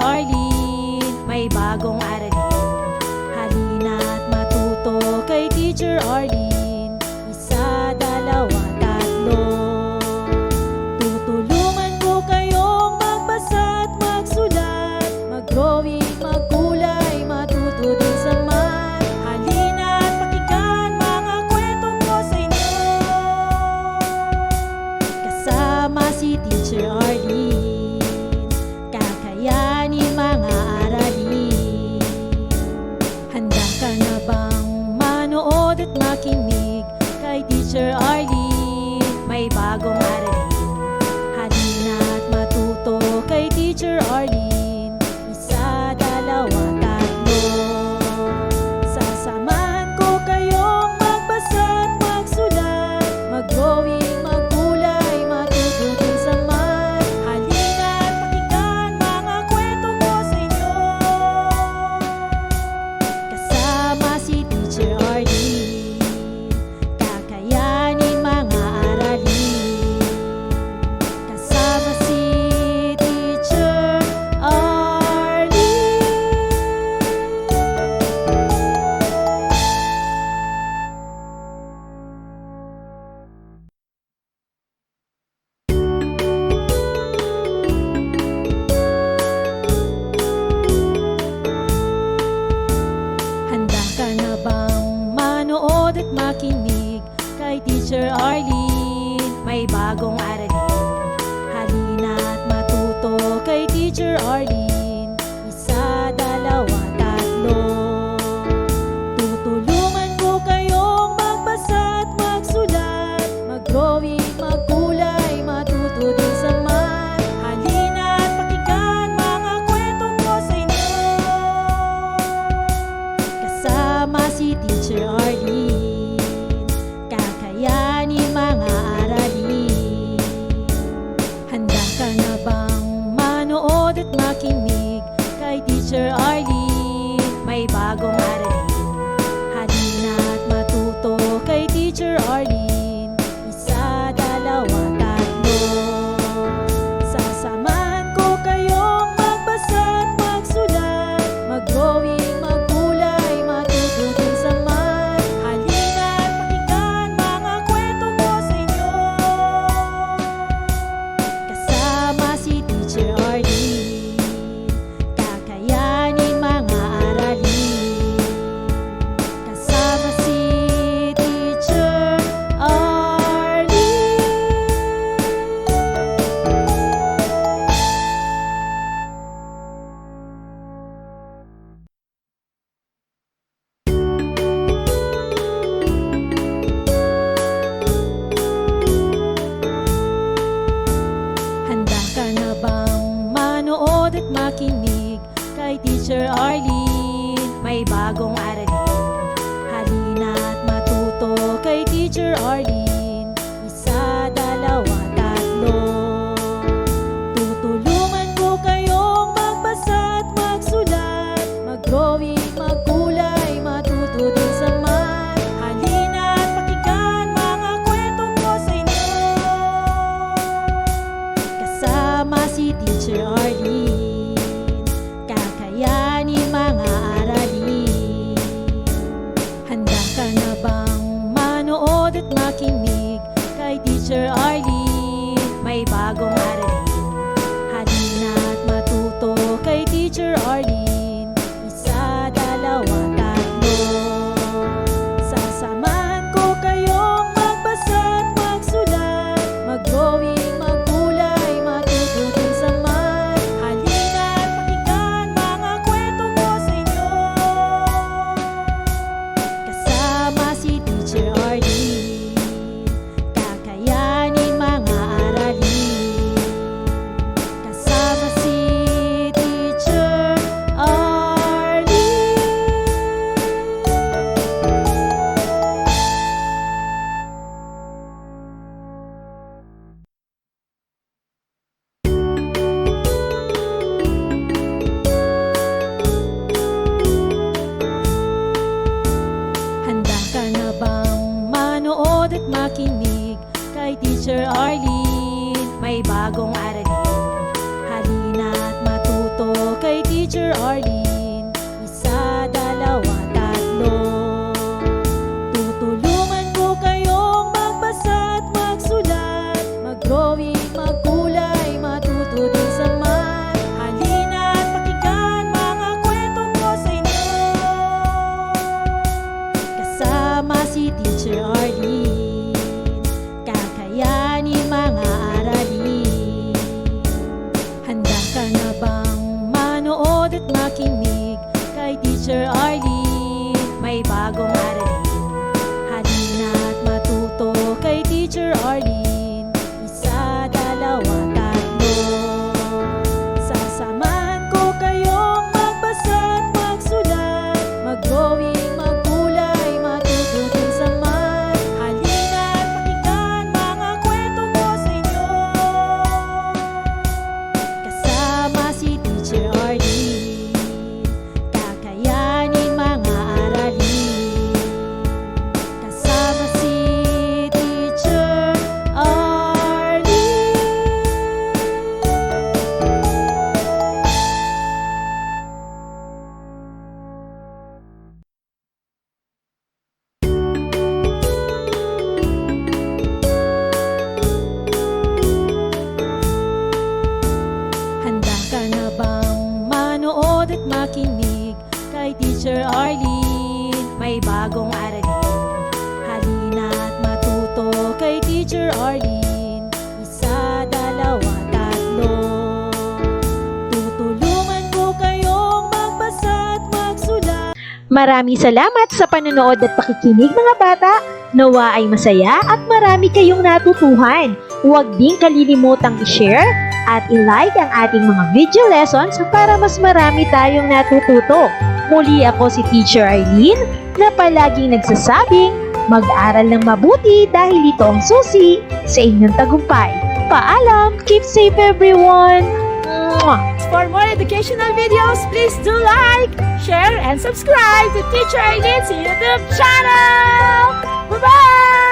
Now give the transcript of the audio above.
Arlene. May bagong aral teacher or the teacher or Teacher makinig. Kay Teacher Teacher Arlene? May bagong aralin. Halina at matuto kay Teacher Arlene. Isa, dalawa, tatlo. Tutulungan ko kayong magbasa at magsulat. Mag-drawing, magkulay, matuto din sa math. Halina at pakinggan mga kwento ko sa inyo. Kasama si Teacher Arlene Teacher Arlene May bagong at makinig kay Teacher Arlene? May bagong aralin. Halina at matuto kay Teacher Arlene. Isa, dalawa, tatlo. Tutulungan ko kayong magbasa at magsulat. Maraming salamat sa panonood at pakikinig mga bata. Nawa ay masaya at marami kayong natutuhan. Huwag ding kalilimutang i-share at i-like ang ating mga video lessons para mas marami tayong natututo. Muli ako si Teacher Eileen na palaging nagsasabing mag-aral ng mabuti dahil ito ang susi sa inyong tagumpay. Paalam! Keep safe everyone! Mwah! For more educational videos, please do like, share, and subscribe to Teacher Arlene's YouTube channel! Bye-bye!